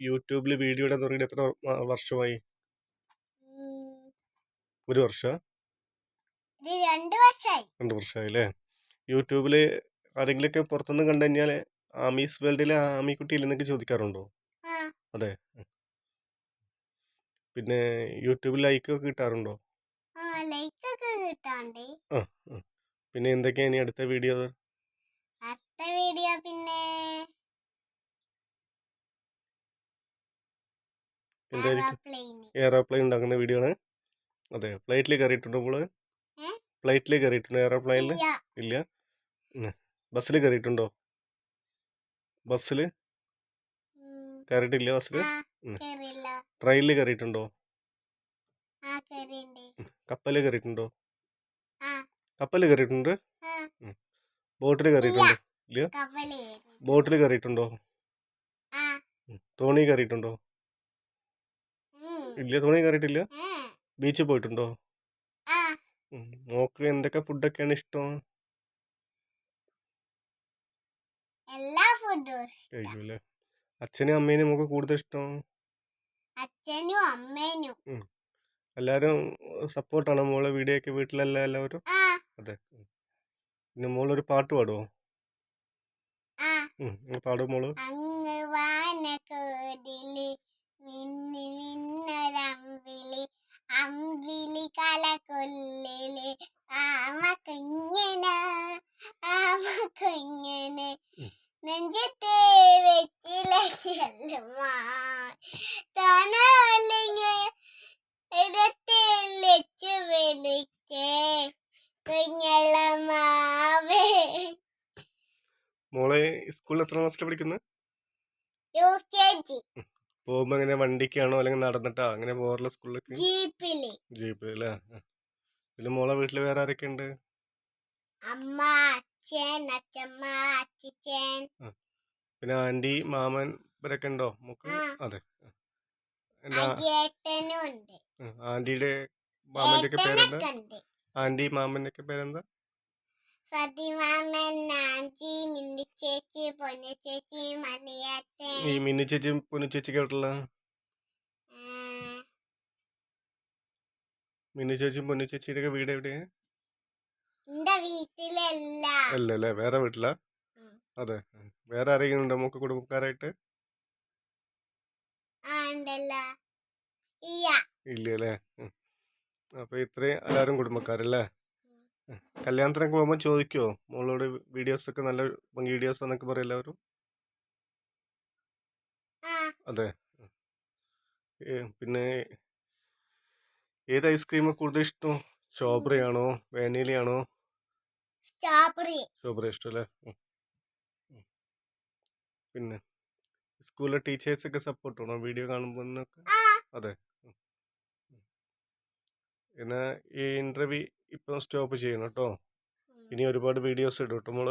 യൂട്യൂബിൽ വീഡിയോ ഇടാൻ തുടങ്ങിയിട്ട് എത്ര വ- വർഷമായി? ഒരു വർഷം? ഇത് രണ്ട് വർഷമായി രണ്ട് യൂട്യൂബിൽ ആരെങ്കിലും യൂട്യൂബിൽ ആരെങ്കിലുമൊക്കെ പുറത്തുനിന്ന് കണ്ടു കഴിഞ്ഞാൽ ആമീസ് വേൾഡിലെ ആമിക്കുട്ടി ഇല്ലെന്നൊക്കെ ചോദിക്കാറുണ്ടോ? ആ. അതെ. പിന്നെ യൂട്യൂബിൽ ലൈക്കൊക്കെ കിട്ടാറുണ്ടോ? ആ ലൈക്ക് ഒക്കെ കിട്ടാണ്ട് ആ. ഉം. പിന്നെ എന്തൊക്കെയാണ് ഇനി അടുത്ത വീഡിയോ? അടുത്ത വീഡിയോ പിന്നെ എന്തായിരിക്കും? എയറോപ്ലെയിൻ ഉണ്ടാക്കുന്ന വീഡിയോ ആണ്. അതെ ഫ്ലൈറ്റിൽ കയറിയിട്ടുണ്ട് ഏ? ഫ്ലൈറ്റിൽ കയറിയിട്ടുണ്ട് എയറോപ്ലെയിനിൽ ഇല്ല. ബസ്സിൽ കയറിയിട്ടുണ്ടോ ബസ്സിൽ കയറിയിട്ടില്ല ബസ്സിൽ ട്രെയിനിൽ കയറിയിട്ടുണ്ടോ കപ്പൽ കയറിയിട്ടുണ്ടോ ആ കപ്പലിൽ കയറിയിട്ടുണ്ട് ബോട്ടിൽ കയറിയിട്ടുണ്ടോ ഇല്ല. കപ്പൽ ബോട്ടിൽ കയറിയിട്ടുണ്ടോ തോണി കയറിയിട്ടുണ്ടോ ഇല്ല തോണി കയറിയിട്ടില്ല ബീച്ചിൽ പോയിട്ടുണ്ടോ? മോക്ക് എന്തൊക്കെ ഫുഡൊക്കെയാണ് ഇഷ്ടം? എല്ലാ ഫുഡും അച്ഛനും അമ്മേനും നമുക്ക് കൂടുതൽ ഇഷ്ടം? അച്ഛനും അമ്മേനും. എല്ലാവരും സപ്പോർട്ടാണ് മോളെ വീഡിയോ ഒക്കെ വീട്ടിലല്ല എല്ലാവരും? അതെ. പിന്നെ മോളൊരു പാട്ട് പാടുമോ. ഒന്ന് പാടും മോൾ. വെച്ച് വിളിക്കേ കുഞ്ഞളമാവേ മോളെ സ്കൂളിൽ എത്ര ക്ലാസ്സിൽ പഠിക്കുന്നത് യു കെ ജി. പോകുമ്പോൾ എങ്ങനെ വണ്ടിക്കാണോ അല്ലെങ്കിൽ നടന്നിട്ടാ? അങ്ങനെ പോകാറുള്ള സ്കൂളിലേക്ക്? ജീപ്പിൽ. ജീപ്പിൽ അല്ലേ? പിന്നെ മോളെ വീട്ടിൽ വേറെ ആരൊക്കെ ഉണ്ട് അമ്മ അച്ഛൻ അച്ഛമ്മ അച്ഛൻ പിന്നെ ആന്റി മാമൻ? ഇവരൊക്കെ ഉണ്ടോ? മുക്ക് അതെ. എന്താ മാമന്റെ ഒക്കെ പേരെന്താ? ആന്റി മാമന്റെ ഒക്കെ പേരെന്താ സതിമാമൻ നാഞ്ചി ചേച്ചി പൊന്നു ചേച്ചി ഈ മിന്നു ചേച്ചി പൊന്നു മിന്നു ചേച്ചിയുടെ ഒക്കെ വീട് എവിടെയാ? വേറെ വീട്ടിലാ? അതെ. വേറെ ആരെങ്കിലും ഉണ്ടോ നമുക്ക് കുടുംബക്കാരായിട്ട്? ആ ഉണ്ടല്ല ഇല്ല. ഇല്ല അല്ലേ അപ്പൊ ഇത്രയും എല്ലാരും കുടുംബക്കാരല്ലേ. കല്യാണത്തിനൊക്കെ പോകുമ്പോ ചോദിക്കോ? മോളോട് വീഡിയോസ് ഒക്കെ നല്ല വീഡിയോസ് എന്നൊക്കെ പറയും എല്ലാവരും? അതെ. പിന്നെ ഏത് ഐസ്ക്രീം കൂടുതൽ ഇഷ്ടം? സ്ട്രോബെറി ആണോ വാനിലയാണോ? സ്ട്രോബെറി. സ്ട്രോബെറി ഇഷ്ടം അല്ലേ ഉം. ഉം. പിന്നെ? സ്കൂളിലെ ടീച്ചേഴ്സൊക്കെ സപ്പോർട്ട് ആണോ വീഡിയോ കാണുമ്പോൾ അതെ. ഉം. ഉം. എന്നാ ഈ ഇന്റർവ്യൂ ഇപ്പം സ്റ്റോപ്പ് ചെയ്യണം കേട്ടോ ഇനി ഒരുപാട് വീഡിയോസ് ഇടും കേട്ടോ മോൾ.